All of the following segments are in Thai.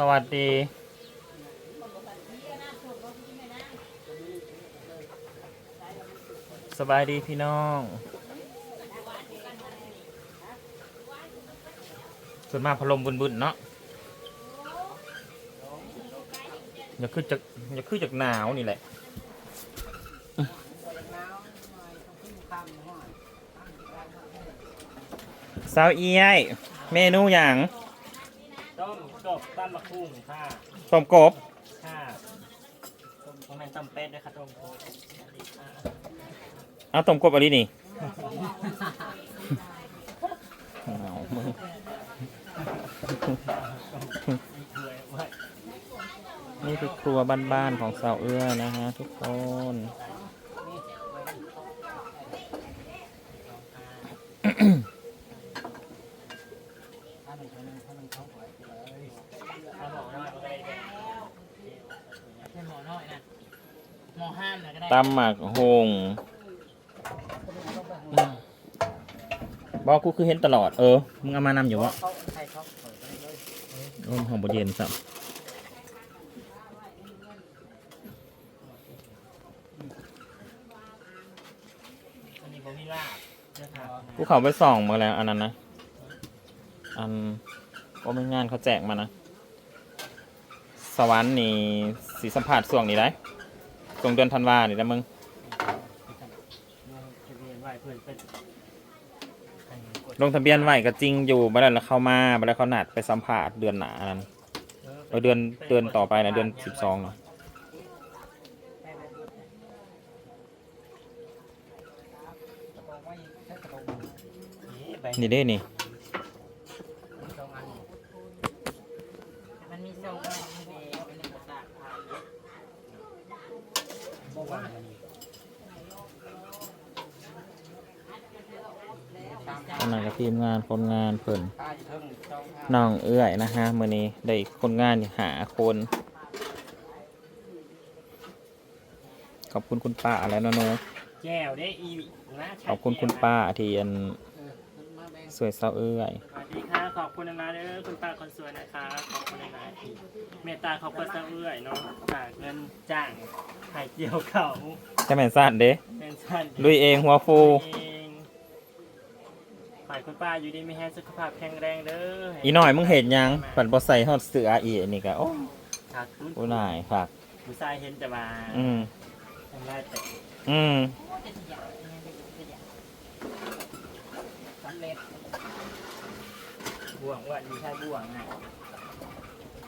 สวัสดีสบายดีพี่น้องส่วนมากพัดลมบุนๆเนาะอย่าขึ้นจากอย่าขึ้นจากหนาวนี่แหละสาวเอียยเมนูอย่าง บตั้มมะคุ้งค่ะต้มกบค่ะต้มของแมนต้มเป็ดด้วยค่ะต้มกบเอาต้มกบอะไรนี่เอามึงนี่คือครัวบ้านๆของสาวเอื้อนะฮะทุกคน เอาหมอน้อยก็ได้แดงเป็นหมอน้อยนะหมอห้ามนะก็ได้ตำหมักหงบอกกูคือเห็นตลอด เออ มึงเอามานำอยู่วะเขาใครเขาเปิดไปเลยโอ้หอมบดเย็นสับอันนี้ผมมีลาบด้วยค่ะกูเขาไปส่องมาแล้วอันนั้นนะ อัน ก็ไม่งานเขาแจกมานะ สวรรค์นี่สีสัมผัสส่วงนี้ได้ส่วงเดือนธันวานี่นะมึงจะเดือนเป็นอันนี้กดลงทะเบียนไหวก็จริงอยู่บัดแล้วเข้ามาบัดนั้นเขาหนัดไปสัมผัสเดือนหนานั้นเออเดือนเดือนต่อไปนะเดือนสิบสองเนาะนี่ใบนี่เด้นี่ สองอัน มันมีโซ่กันมีเบลอันนี้ก็ตากผ่าน บอกว่าอันนี้ อันนั้นก็ ทีมงานคนงานเพิ่นตาอยู่เทิงช่องห้าน้องเอื้อยนะฮะมื้อนี้ได้คนงานหาคน ขอบคุณคุณป้าแล้วนะโนแก้วได้อีนะขอบคุณคุณป้าที่อันเออมันมาแบ่งสวยเศร้าเอื้อยสวัสดีค่ะขอบคุณนะเด้อคุณป้าคนสวยนะคะขอบคุณนะที่เมตตาเขาก็เสะเอื้อยเนาะจากเงินจ้างไข่เจียวเขาจะแม่นซ่านเด้เป็นสั้นลุยเองหัวฟู เองฝ่ายคุณป้าอยู่ดีไม่แห้งสุขภาพแข็งแรงเด้ออีหน่อยมึงเห็นยังฝันบ่ใส่ฮอดเสื้ออีนี่ก็โอ้ขาดทุนโอ้นายฝากผู้ชายเห็นแต่ว่าอืมทำได้แต่อืมสำเร็จบ่วงว่าดีใช่บ่วงไง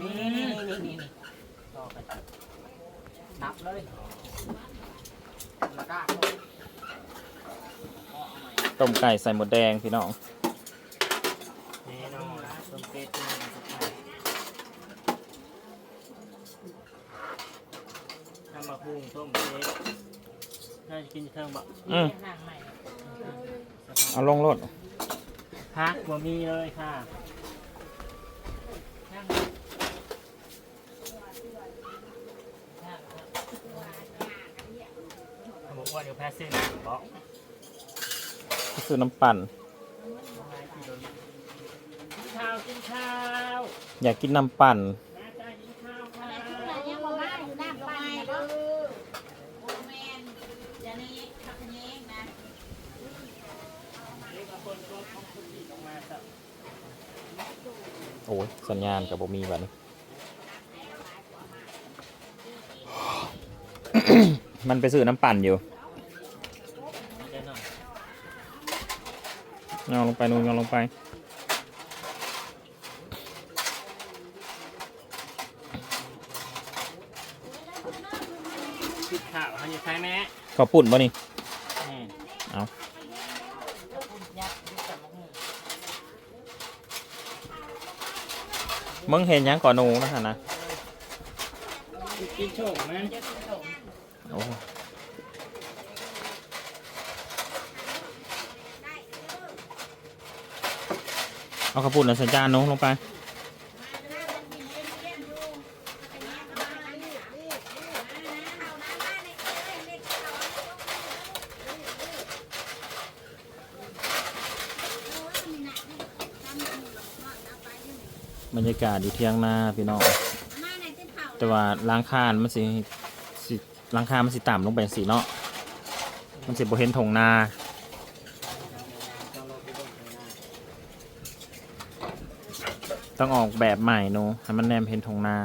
นี่นี่นี่นี่นี่ต่อไปนับเลยแล้วก็ ต้มไก่ใส่หมดแดงพี่น้องแน่นอนต้มเป็ดที่มันสุดท้ายทำมาพุงต้มเป็ดน่าจะกินเทิงบอกอืมนั่งใหม่เอาลงรถพักบ่มีเลยค่ะนั่งนั่งเขาบอกว่าเดี๋ยวแพ้เส้นหนังบอก ซื้อน้ำปั่นกินข้าวกินข้าวอยากกินน้ำปั่นน้าจ้ากินข้าวค่ะยังบ่มาอยู่น้ำไปเด้อโอ้แม่นอย่านี้ทักแยงนะเด็กบางคนก็ของคุณดีออกมาสักโอ้ยสัญญาณกับบ่มีวันนี้ มันไปซื้อน้ำปั่นอยู่ เดี๋ยวหน่อย เอาลงไป นู่นเอาลงไปปิดข่าวเขาจะใช้ไหมขอปุ่นบ่นี่นี่เอามือมึงเห็นหยังก่อนหนูนะฮะนะกินโชคไหมโอ้ เอาขาวปุ่นใส่จานหนูลงไปบรรยากาศอยู่เที่ยงหน้าพี่น้องแต่ว่าล้างคานมันสิสิล้างคามันสิต่ำลงไปสิเนาะมันสิบ่เห็นทงนา ต้องออกแบบใหม่หนูให้มันแนมเห็นทงนา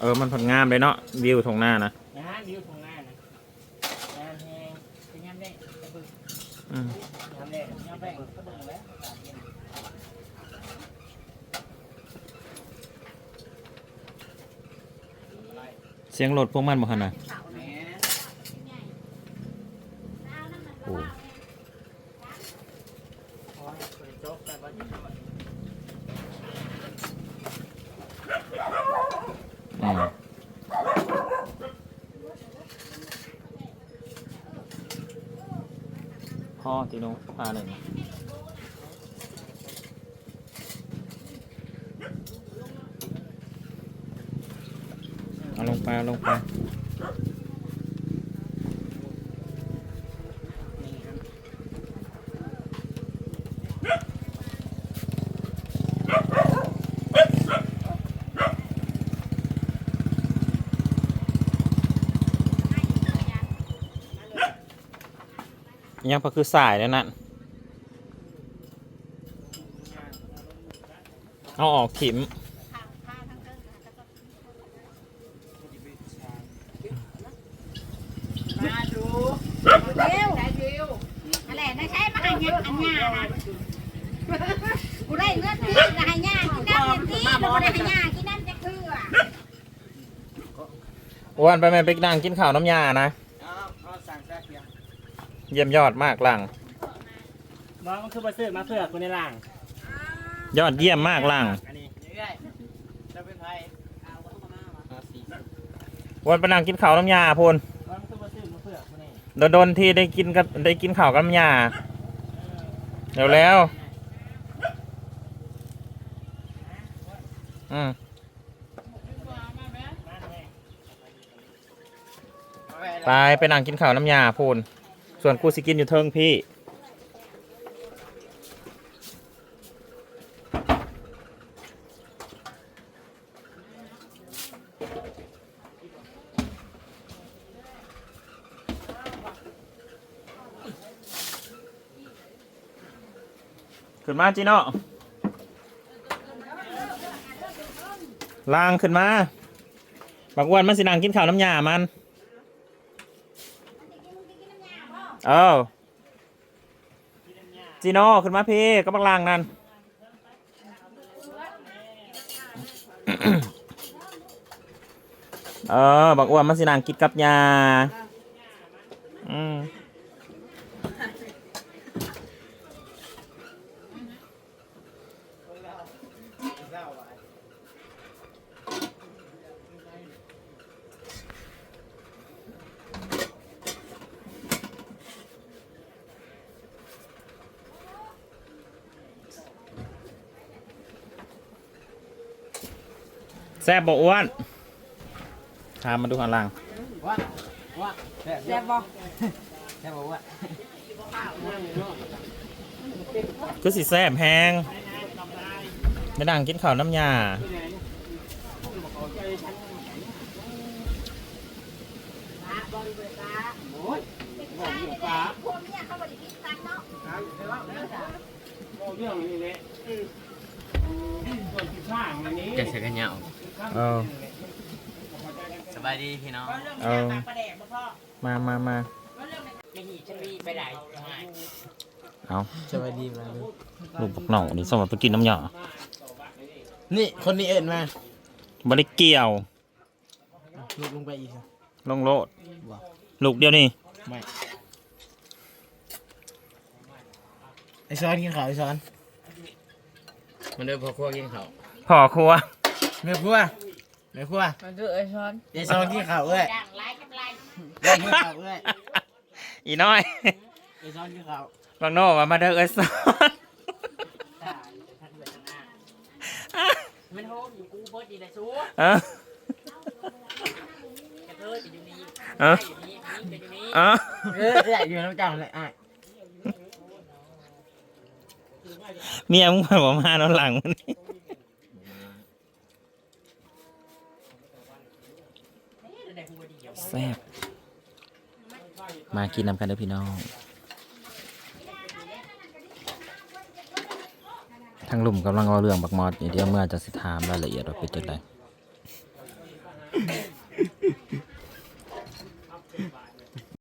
เออมันผลงามเลยเนาะวิวทงนานะนะฮะวิวทางหน้านะงานแหงเป็นยังได้กระเบื้องอืมงานแรกยังแบ่งกระเบื้องแล้วเสียงรถพวกมันบ่คันน่ะ เผา แหม เอาน้ำมัน โอ้ เบา โอ้ยเปิดโจ๊กแต่ว่าจะทำอะไร อืม พ่อติโนพาเลยนะเอาลงไปเอาลงไป ยังพอคือสายแล้วนั่นเอาออกถิมผ้าผ้าทั้งเทิงนะแล้วก็มาดูเร็วอะไรนะใช้มาหายาอันยานะกูได้เงินที่หายากินน้ำเย็นที่เราได้หายากินน้ำจะคืออะอ้วนไปแม่ไปนั่งกินข้าวน้ำยานะ เอาเอาสั่งแซ่บเพียง เยี่ยมยอดมากหลังน้องมันคือมาซื้อมาเพื่อคุณในหลังยอดเยี่ยมมากหลังอันนี้เรื่อยๆจะเป็นไทยเอาเข้ามาวะเอาสีอ้วนไปนั่งกินข้าวน้ำยาพูนน้องมันคือมาซื้อมาเพื่อคุณนี่โดนๆที่ได้กินกับได้กินข้าวกับน้ำยาเร็วแล้วอืมไปไปนั่งกินข้าวน้ำยาพูน ส่วนกูสิกินอยู่เทิงพี่ ขึ้นมาจีโน่ล่างขึ้นมาบักอ้วันมันสินั่งกินข้าวน้ำยามัน เออจีโน่ขึ้นมาพี่ก็บักลางนั่นเออบักอ้วนมันสินางกินกับยาอืม แซ่บบ่อ้วนทามมาดูข้างล่างว่าว่าแซ่บบ่แซ่บบ่ว่าคือสิแซ่บแฮงไม่ดังกินข้าวน้ำยาคนเนี่ยเขาบริกินตังเนาะโอ้เรื่องนี้เลยส่วนที่ข้างอันนี้จะเสกัน เหงาเออสบายดีพี่น้องเออมามามาไม่หีฉันรีไปไหนเอาสบายดีมาดูลูกบักหน่องนี่สมัยไปกินน้ำยานี่คนนี้เอิญมาบริเกี่ยวลูกลงไปอีกลงโลดลูกเดียวนี่ไม่ไอซ้อนกินข้าวไอซ้อนมันเดินพอครัวกินข้าวพ่อครัว แม่ครัวแม่ครัวมันคือไอช้อนไอซ้อนกินข้าวเอ้ยด่างไรกับไรได้กินข้าวเอ้ยอีน้อยไอซ้อนกินข้าวบางโน่ว่ามาเด้อเอ้ยสอนมันโฮมอยู่กูเบิร์ดดีนะซูเออกระเทยอยู่นี่เอออยู่นี่นี่อยู่นี่เออเออใหญ่อยู่น้ำจังเลยอะเมียมึงมาบอกมาตอนหลังมันนี่ แซ่บมากินนำกันเด้อพี่น้องทางหลุมกำลังเอาเรื่องบักมอดอยู่เดี๋ยวเมื่อจะสิถามรายละเอียดว่าเป็นจังได